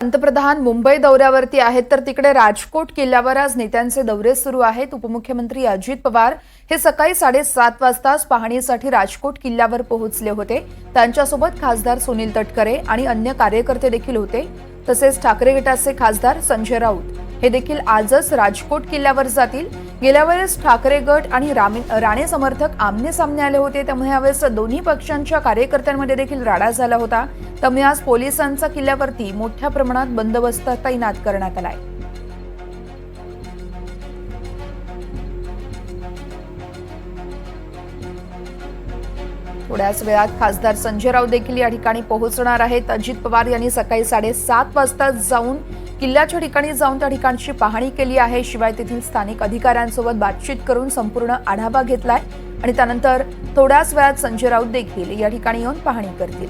पंतप्रधान मुंबई दौऱ्यावरती आहेत तर तिकडे राजकोट किल्ल्यावर आज नेत्यांचे दौरे सुरू आहेत. उपमुख्यमंत्री अजित पवार हे सकाळी साडेसात वाजताच पाहणीसाठी राजकोट किल्ल्यावर पोहोचले होते. त्यांच्यासोबत खासदार सुनील तटकरे आणि अन्य कार्यकर्ते देखील होते. तसेच ठाकरे गटाचे खासदार संजय राऊत. हे देखील आजच राजकोट किल्ल्यावर जातील. गेल्या वेळेस ठाकरे गट आणि राणे समर्थक आमने सामने आले होते. त्यामुळे यावेळेस दोन्ही पक्षांच्या कार्यकर्त्यांमध्ये देखील राडा झाला होता. त्यामुळे आज पोलिसांचा किल्ल्यावरती मोठ्या प्रमाणात बंदोबस्त तैनात करण्यात आलाय. थोड्याच वेळात खासदार संजय राऊत देखील या ठिकाणी पोहोचणार आहेत. अजित पवार यांनी सकाळी साडेसात वाजता जाऊन किल्ल्याच्या ठिकाणी जाऊन त्या ठिकाणची पाहणी केली आहे. शिवाय तेथील स्थानिक अधिकाऱ्यांसोबत बातचीत करून संपूर्ण आढावा घेतलाय आणि त्यानंतर थोड्याच वेळात संजय राऊत देखील या ठिकाणी येऊन पाहणी करतील.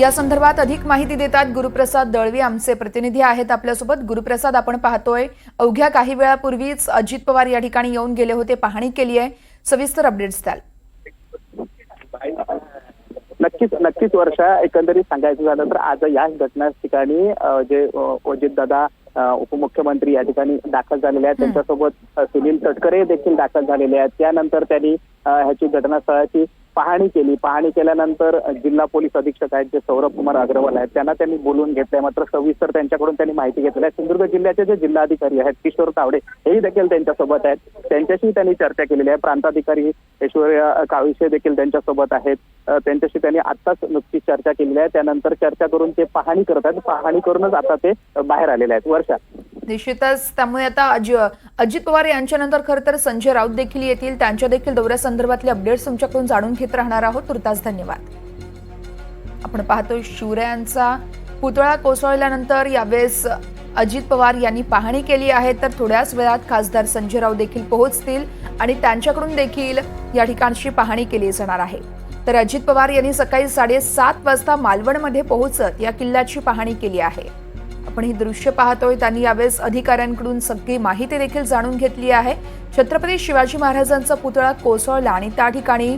या संदर्भात अधिक माहिती देतात गुरुप्रसाद दळवी आमचे प्रतिनिधी आहेत आपल्यासोबत. गुरुप्रसाद आपण पाहतोय अवघ्या काही वेळापूर्वीच अजित पवार या ठिकाणी येऊन गेले होते पाहणी केली आहे. सविस्तर अपडेट्स द्याल. नक्कीच नक्कीच वर्षा एकंदरीत सांगायचं झालं तर आज याच घटना ठिकाणी जे अजित दादा उपमुख्यमंत्री या ठिकाणी दाखल झालेले आहेत. त्यांच्यासोबत सुनील तटकरे देखील दाखल झालेले आहेत. त्यानंतर त्यांनी ह्याची घटनास्थळाची पाहणी केली. पाहणी केल्यानंतर जिल्हा पोलीस अधीक्षक आहेत जे सौरभ कुमार अग्रवाल आहेत त्यांना त्यांनी बोलून घेतलंय. मात्र सविस्तर त्यांच्याकडून त्यांनी माहिती घेतली आहे. सिंधुदुर्ग जिल्ह्याचे जे जिल्हाधिकारी आहेत किशोर तावडे हेही देखील त्यांच्यासोबत आहेत. त्यांच्याशी त्यांनी चर्चा केलेली आहे. प्रांताधिकारी ऐश्वर्या काविसे देखील त्यांच्यासोबत आहेत. त्यांच्याशी त्यांनी आत्ताच नुकतीच चर्चा केलेली आहे. त्यानंतर चर्चा करून ते पाहणी करत आहेत. पाहणी करूनच आता ते बाहेर आलेले आहेत. वर्षा. निश्चितच. त्यामुळे आता अजित पवार यांच्यानंतर खरं तर संजय राऊत देखील येतील. त्यांच्या देखील दौऱ्यासंदर्भातले अपडेट्स तुमच्याकडून जाणून घेत राहणार आहोत. तुर्तास धन्यवाद. आपण पाहतोय शिवरायांचा पुतळा कोसळल्यानंतर यावेळेस अजित पवार यांनी पाहणी केली आहे. तर थोड्याच वेळात खासदार संजय राऊत देखील पोहोचतील आणि त्यांच्याकडून देखील या ठिकाणची पाहणी केली जाणार आहे. तर अजित पवार यांनी सकाळी साडेसात वाजता मालवणमध्ये पोहोचत या किल्ल्याची पाहणी केली आहे. आपण ही दृश्य पाहतोय. त्यांनी यावेळेस अधिकाऱ्यांकडून सगळी माहिती देखील जाणून घेतली आहे. छत्रपती शिवाजी महाराजांचा पुतळा कोसळला आणि त्या ठिकाणी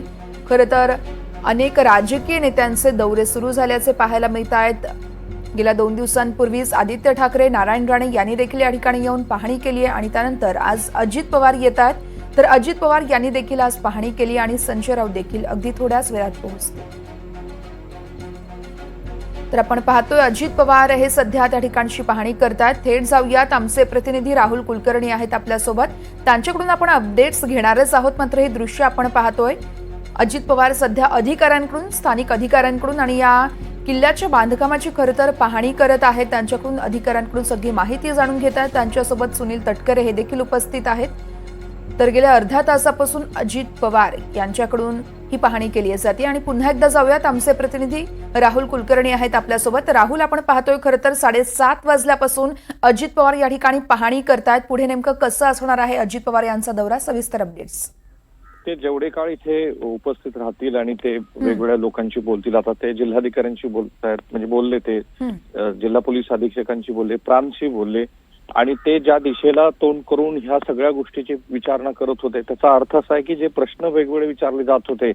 खरं तर अनेक राजकीय नेत्यांचे दौरे सुरू झाल्याचे पाहायला मिळत आहेत. गेल्या दोन दिवसांपूर्वीच आदित्य ठाकरे नारायण राणे यांनी देखील या ठिकाणी येऊन पाहणी केली आहे आणि त्यानंतर आज अजित पवार येत आहेत. तर अजित पवार यांनी देखील आज पाहणी केली आणि संजय राऊत देखील अगदी थोड्याच वेळात पोहोचले. तर आपण पाहतोय अजित पवार हे सध्या त्या ठिकाणची पाहणी करतात थेट जाऊयात. आमचे प्रतिनिधी राहुल कुलकर्णी आहेत आपल्यासोबत. त्यांच्याकडून आपण अपडेट्स घेणारच आहोत मात्र हे दृश्य आपण पाहतोय. अजित पवार सध्या अधिकाऱ्यांकडून स्थानिक अधिकाऱ्यांकडून आणि या किल्ल्याच्या बांधकामाची खरं तर पाहणी करत आहेत. त्यांच्याकडून अधिकाऱ्यांकडून सगळी माहिती जाणून घेत आहेत. त्यांच्यासोबत सुनील तटकरे हे देखील उपस्थित आहेत. तर गेल्या अर्ध्या तासापासून अजित पवार यांच्याकडून ही पाहणी केली जाते. आणि पुन्हा एकदा जाऊयात. आमचे प्रतिनिधी राहुल कुलकर्णी आहेत आपल्यासोबत. राहुल आपण पाहतोय खरं तर साडेसात वाजल्यापासून अजित पवार या ठिकाणी पाहणी करतायत. पुढे नेमकं कसं असणार आहे अजित पवार यांचा दौरा? सविस्तर अपडेट्स ते जेवढे काळ इथे उपस्थित राहतील आणि ते वेगवेगळ्या लोकांशी बोलतील आता ते जिल्हाधिकाऱ्यांशी बोलतायत म्हणजे बोलले ते जिल्हा पोलीस अधीक्षकांशी बोलले प्रांतशी बोलले आणि ते ज्या दिशेला तोंड करून ह्या सगळ्या गोष्टीची विचारणा करत होते त्याचा अर्थ असा आहे की जे प्रश्न वेगवेगळे विचारले जात होते.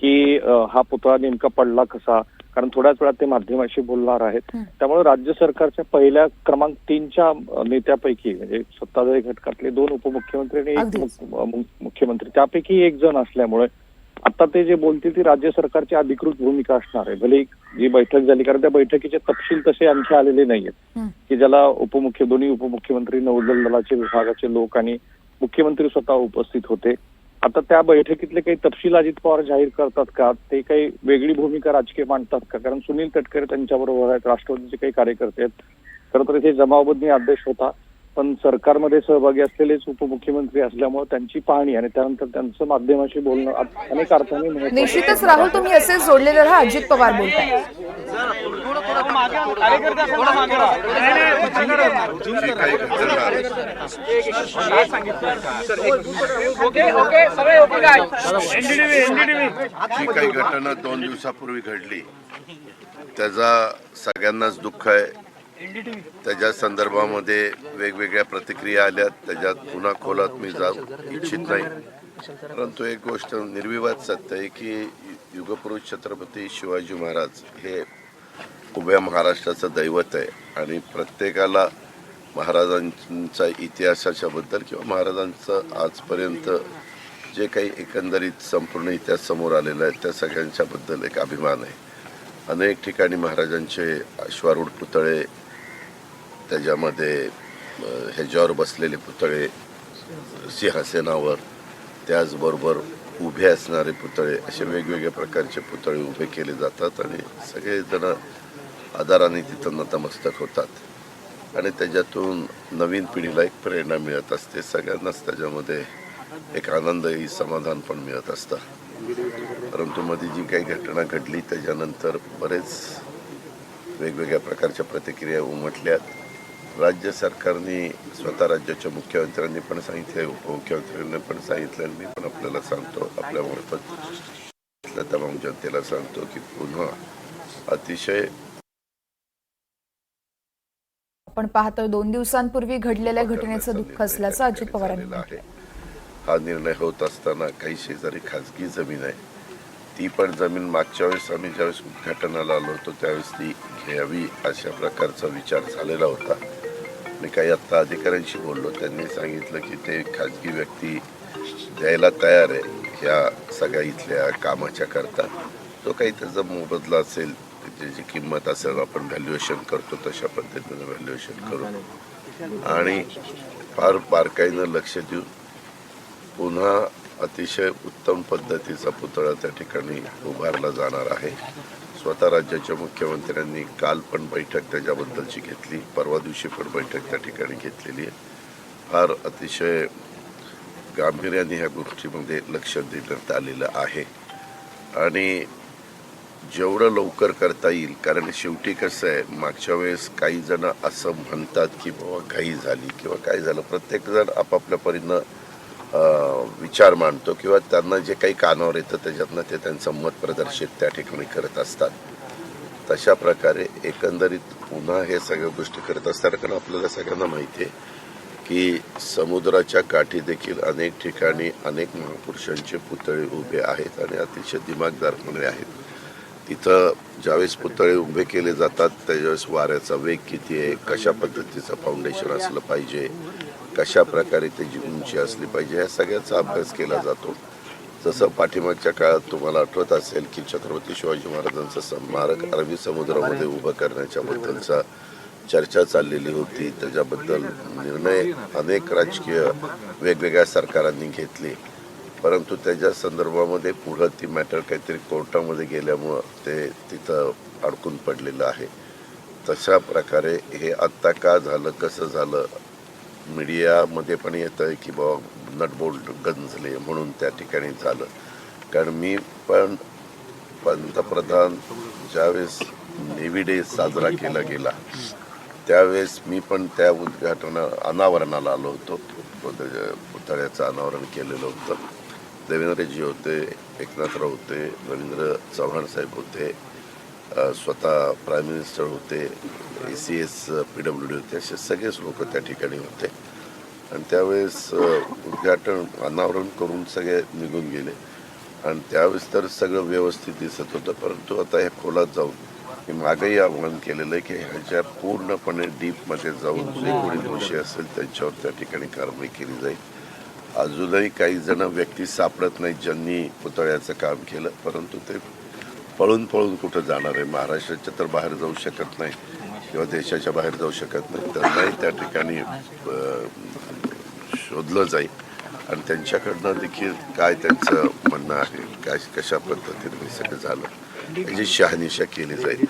की हा पुतळा नेमका पडला कसा कारण थोड्याच वेळात ते माध्यमाशी बोलणार आहेत. त्यामुळे राज्य सरकारच्या पहिल्या क्रमांक तीनच्या नेत्यापैकी म्हणजे सत्ताधारी घटकातले दोन उपमुख्यमंत्री आणि एक मुख्यमंत्री. त्यापैकी एक जण असल्यामुळे आता ते जे बोलतील ती राज्य सरकारची अधिकृत भूमिका असणार आहे. भले जी बैठक झाली कारण त्या बैठकीचे तपशील तसे आणखी आलेले नाहीयेत. की ज्याला उपमुख्य दोन्ही उपमुख्यमंत्री नौदल दलाचे विभागाचे लोक आणि मुख्यमंत्री स्वतः उपस्थित होते. आता त्या बैठकीतले काही तपशील अजित पवार जाहीर करतात का? ते काही वेगळी भूमिका राजकीय मांडतात का? कारण सुनील तटकरे त्यांच्याबरोबर आहेत राष्ट्रवादीचे काही कार्यकर्ते आहेत. खरं तर इथे जमावबंदी आदेश होता. पण सरकारमध्ये सहभागी असलेलेच उपमुख्यमंत्री असल्यामुळे त्यांची पाहणी आणि त्यानंतर त्यांचं माध्यमाशी बोलणं अनेक अर्थाने महत्त्वाचं निश्चितच राहुल तुम्ही असेच जोडलेले राहा अजित पवार बोलताय. जी काही घटना दोन दिवसापूर्वी घडली त्याचा सगळ्यांनाच दुःख आहे. त्याच्या संदर्भामध्ये वेगवेगळ्या प्रतिक्रिया आल्यात त्याच्यात पुन्हा खोलात मी जाऊ इच्छित नाही. परंतु एक गोष्ट निर्विवाद सत्य आहे की युगपुरुष छत्रपती शिवाजी महाराज हे उभ्या महाराष्ट्राचं दैवत आहे आणि प्रत्येकाला महाराजांचा इतिहासाच्या बद्दल किंवा महाराजांचं आजपर्यंत जे काही एकंदरीत संपूर्ण इतिहास समोर आलेला आहे त्या सगळ्यांच्याबद्दल एक अभिमान आहे. अनेक ठिकाणी महाराजांचे अश्वारूढ पुतळे त्याच्यामध्ये ह्याच्यावर बसलेले पुतळे सिंहासेनावर त्याचबरोबर उभे असणारे पुतळे असे वेगवेगळ्या प्रकारचे पुतळे उभे केले जातात आणि सगळेजण आदाराने तिथं नतमस्तक होतात. आणि त्याच्यातून नवीन पिढीला एक प्रेरणा मिळत असते. सगळ्यांनाच त्याच्यामध्ये एक आनंदही समाधान पण मिळत असतं. परंतु मध्ये जी काही घटना घडली त्याच्यानंतर बरेच वेगवेगळ्या प्रकारच्या प्रतिक्रिया उमटल्यात. राज्य सरकारने स्वतः राज्याच्या मुख्यमंत्र्यांनी पण सांगितले उपमुख्यमंत्र्यांनी पण सांगितलं मी पण आपल्याला सांगतो आपल्या मार्फत इथल्या तमाम जनतेला सांगतो की पुन्हा अतिशय आपण पाहतोय दोन दिवसांपूर्वी घडलेल्या घटनेचं दुःख असल्याचं अजित पवार. आहे. हा निर्णय होत असताना काही शेजारी खाजगी जमीन आहे. ती पण जमीन मागच्या वेळेस आम्ही ज्यावेळेस उद्घाटनाला आलो होतो त्यावेळेस ती घ्यावी अशा प्रकारचा विचार झालेला होता. मी काही आत्ता अधिकाऱ्यांशी बोललो त्यांनी सांगितलं की ते खाजगी व्यक्ती द्यायला तयार आहे. ह्या सगळ्या इथल्या कामाच्या करता जो काही त्याचा मोबदला असेल त्याची जी किंमत असेल आपण व्हॅल्युएशन करतो तशा पद्धतीनं व्हॅल्युएशन करू. आणि फार बारकाईनं लक्ष देऊन पुन्हा अतिशय उत्तम पद्धतीचा पुतळा त्या ठिकाणी उभारला जाणार आहे. स्वतः राज्याच्या मुख्यमंत्र्यांनी काल पण बैठक त्याच्याबद्दलची घेतली. परवा दिवशी पण बैठक त्या ठिकाणी घेतलेली आहे. फार अतिशय गांभीर्याने ह्या गोष्टीमध्ये लक्ष देण्यात आलेलं आहे. आणि जेवढं लवकर करता येईल कारण शेवटी कसं आहे मागच्या वेळेस काही जण असं म्हणतात की बाबा घाई झाली किंवा काय झालं. प्रत्येकजण आपापल्या परीनं विचार मांडतो किंवा त्यांना जे काही कानावर येतं त्याच्यातनं ते त्यांचं मत प्रदर्शित त्या ठिकाणी करत असतात. तशा प्रकारे एकंदरीत पुन्हा हे सगळ्या गोष्टी करत असतात कारण आपल्याला सगळ्यांना माहिती आहे की समुद्राच्या काठी देखील अनेक ठिकाणी अनेक महापुरुषांचे पुतळे उभे आहेत आणि अतिशय दिमागदारपणे आहेत. तिथं ज्यावेळेस पुतळे उभे केले जातात त्यावेळेस वाऱ्याचा वेग किती आहे कशा पद्धतीचं फाउंडेशन असलं पाहिजे कशा प्रकारे त्याची उंची असली पाहिजे ह्या सगळ्याचा अभ्यास केला जातो. जसं पाठीमागच्या काळात तुम्हाला आठवत असेल की छत्रपती शिवाजी महाराजांचं स्मारक अरबी समुद्रामध्ये उभं करण्याच्या बद्दलचा चर्चा चाललेली होती. त्याच्याबद्दल निर्णय अनेक राजकीय वेगवेगळ्या सरकारांनी घेतले. परंतु त्याच्या संदर्भामध्ये पुढं ती मॅटर काहीतरी कोर्टामध्ये गेल्यामुळं ते तिथं अडकून पडलेलं आहे. तशा प्रकारे हे आत्ता का झालं कसं झालं मीडियामध्ये पण येतं आहे की बाबा नटबोल्ट गंजले म्हणून त्या ठिकाणी झालं. कारण मी पण पंतप्रधान ज्यावेळेस नेव्ही डे साजरा केला गेला त्यावेळेस मी पण त्या उद्घाटना अनावरणाला आलो होतो. पुतळ्या- पुतळ्याचं अनावरण केलेलं होतं. देवेंद्रजी होते एकनाथराव होते रवींद्र चव्हाण साहेब होते स्वतः प्राईम मिनिस्टर होते A C S P W D होते असे सगळेच लोक त्या ठिकाणी होते. आणि त्यावेळेस उद्घाटन अनावरण करून सगळे निघून गेले. आणि त्यावेळेस तर सगळं व्यवस्थित दिसत होतं परंतु आता ह्या खोलात जाऊन मी मागंही आव्हान केलेलं आहे की ह्याच्या पूर्णपणे डीपमध्ये जाऊन जे कोणी दोषी असेल त्यांच्यावर त्या ठिकाणी कारवाई केली जाईल. अजूनही काही जण व्यक्ती सापडत नाहीत ज्यांनी पुतळ्याचं काम केलं परंतु ते पळून पळून कुठं जाणार आहे? महाराष्ट्राच्या तर बाहेर जाऊ शकत नाही किंवा देशाच्या बाहेर जाऊ शकत नाही. त्यांनाही त्या ठिकाणी शोधलं जाईल. आणि त्यांच्याकडनं देखील काय त्यांचं म्हणणं आहे? काय कशा पद्धतीने हे सगळं झालं? याची शहानिशा केली जाईल.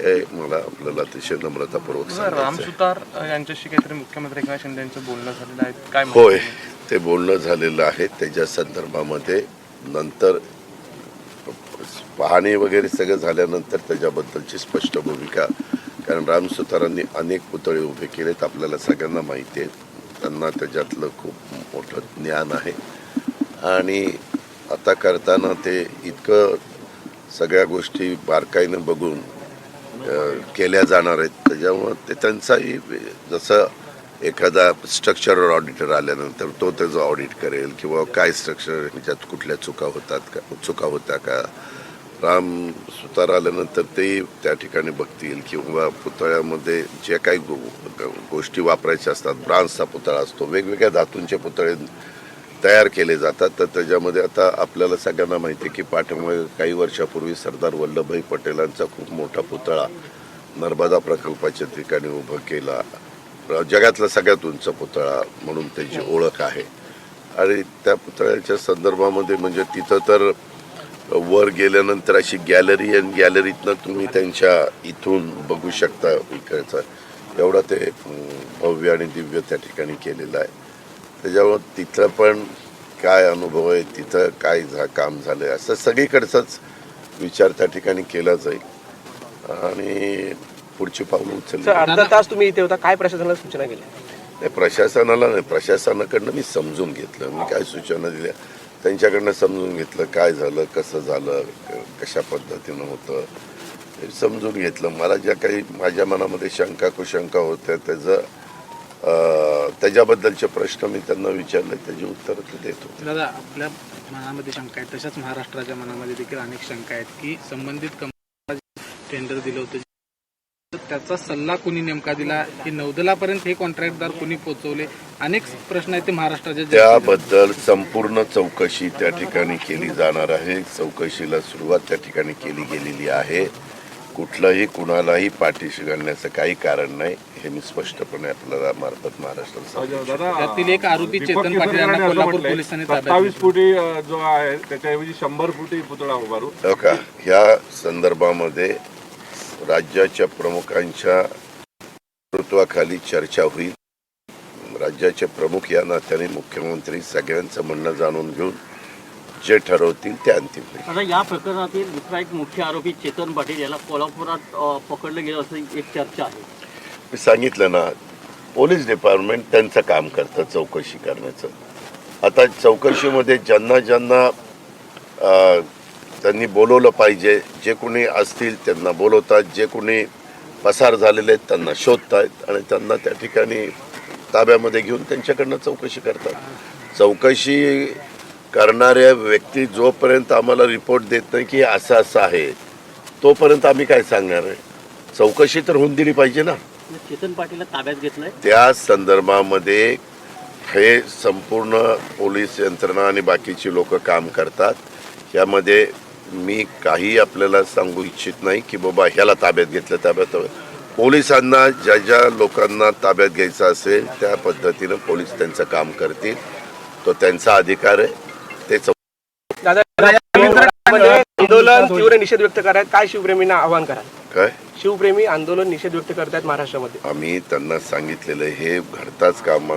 हे मला आपल्याला अतिशय नम्रतापूर्वक राम आहे. सुतार अ, यांच्याशी काहीतरी मुख्यमंत्री एकनाथ शिंदे यांचं बोलणं झालेलं आहे. काय होय. ते बोलणं झालेलं आहे. त्याच्या संदर्भामध्ये नंतर पाहणी वगैरे सगळं झाल्यानंतर त्याच्याबद्दलची स्पष्ट भूमिका कारण राम सुतारांनी अनेक पुतळे उभे केलेत. आपल्याला सगळ्यांना माहिती आहे. त्यांना त्याच्यातलं खूप मोठं ज्ञान आहे. आणि आता करताना ते इतकं सगळ्या गोष्टी बारकाईनं बघून केल्या जाणार आहेत. त्याच्यामुळं ते त्यांचाही जसं एखादा स्ट्रक्चरल ऑडिटर आल्यानंतर तो त्याचं ऑडिट करेल किंवा काय स्ट्रक्चर त्यात कुठल्या चुका होतात का? चुका होत्या का? राम सुतार आल्यानंतर ते त्या ठिकाणी बघतील किंवा पुतळ्यामध्ये ज्या काही गो- गोष्टी वापरायच्या असतात ब्रान्सचा पुतळा असतो वेगवेगळ्या धातूंचे पुतळे तयार केले जातात. तर त्याच्यामध्ये आता आपल्याला सगळ्यांना माहिती आहे की पाठीमागे काही वर्षापूर्वी सरदार वल्लभभाई पटेलांचा खूप मोठा पुतळा नर्मदा प्रकल्पाच्या ठिकाणी उभं केला. जगातला सगळ्यात उंच पुतळा म्हणून त्याची ओळख आहे. आणि त्या पुतळ्याच्या संदर्भामध्ये म्हणजे तिथं तर वर गेल्यानंतर अशी गॅलरी आणि गॅलरीतनं तुम्ही त्यांच्या इथून बघू शकता इकडचं. एवढा ते भव्य आणि दिव्य त्या ठिकाणी केलेलं आहे. त्याच्यामुळं तिथं पण काय अनुभव आहे तिथं काय झा काम झालं आहे असं सगळीकडचाच विचार त्या ठिकाणी केला जाईल. आणि पुढची पावलं उचलली. सर अर्धा तास तुम्ही इथे होता. काय प्रशासनाला सूचना केल्या नाही प्रशासनाला नाही. प्रशासनाकडनं मी समजून घेतलं. मी काय सूचना दिल्या? त्यांच्याकडनं समजून घेतलं. काय झालं? कसं झालं? क- कशा पद्धतीनं होतं? हे समजून घेतलं. मला ज्या काही माझ्या मनामध्ये शंका कुशंका होत्या त्याचं अं, त्याच्याबद्दलचे प्रश्न मी त्यांना विचारले. त्याची उत्तरं ते देत होते. दादा आपल्या मनामध्ये शंका आहेत. तशाच महाराष्ट्राच्या मनामध्ये देखील अनेक शंका आहेत की संबंधित कंपनीला टेंडर दिलं होतं त्याचा सल्ला कोणी नेमका दिला की नौदलापर्यंत हे कॉन्ट्रॅक्टदार कोणी पोहोचवले अनेक प्रश्न आहेत ते महाराष्ट्राच्या. त्याबद्दल संपूर्ण चौकशी त्या ठिकाणी केली जाणार आहे चौकशीला सुरुवात त्या ठिकाणी केली गेलेली आहे कुठलंही कुणालाही पाठीशी घालण्याचं काही कारण नाही हे मी स्पष्टपणे आपल्याला मार्फत महाराष्ट्राला. त्यातील एक आरोपी चेतन पाटील यांना कोल्हापूर पोलिसांनी ताब्यात सत्तावीस. फुटी जो आहे त्याच्याऐवजी शंभर फुटी पुतळा उभारू हो का ह्या संदर्भामध्ये राज्याच्या प्रमुखांच्या नेतृत्वाखाली चर्चा होईल. राज्याचे प्रमुख या नात्याने मुख्यमंत्री सगळ्यांचं म्हणणं जाणून घेऊन जे ठरवतील ते अंतिम होईल. आता या प्रकरणातील दुसरा एक मुख्य आरोपी चेतन पाटील याला कोल्हापुरात पकडलं गेलं असं एक चर्चा आहे. मी सांगितलं ना पोलीस डिपार्टमेंट त्यांचं काम करतं चौकशी करण्याचं. आता चौकशीमध्ये ज्यांना ज्यांना त्यांनी बोलवलं पाहिजे. जे कोणी असतील त्यांना बोलवतात. जे कोणी पसार झालेले आहेत त्यांना शोधतायत आणि त्यांना त्या ठिकाणी ताब्यामध्ये घेऊन त्यांच्याकडनं चौकशी करतात. चौकशी करणाऱ्या व्यक्ती जोपर्यंत आम्हाला रिपोर्ट देत नाही की असं असं आहे तोपर्यंत आम्ही काय सांगणार आहे? चौकशी तर होऊन दिली पाहिजे ना. चेतन पाटीलला ताब्यात घेतलंय त्या संदर्भामध्ये हे संपूर्ण पोलीस यंत्रणा आणि बाकीची लोक काम करतात. यामध्ये मी काही आपल्याला सांगू इच्छित नाही की बाबा ह्याला ताब्यात घेतलं ताब्यात. पोलिसांना ज्या ज्या लोकांना ताब्यात घ्यायचं असेल त्या पद्धतीनं पोलीस त्यांचं काम करतील. तो त्यांचा अधिकार आहे. ते आंदोलन तीव्र निषेध व्यक्त करायत काय शिवप्रेमींना आवाहन कराल? काय? शिवप्रेमी आंदोलन निषेध व्यक्त करतायत महाराष्ट्रामध्ये. आम्ही त्यांना सांगितलेलं हे घडताच काम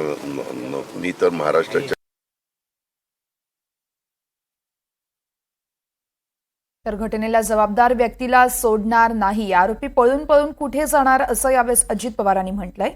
मी तर महाराष्ट्राच्या तर घटनेला जबाबदार व्यक्तीला सोडणार नाही. आरोपी पळून पळून कुठे जाणार असं यावेळेस अजित पवारांनी म्हटलंय.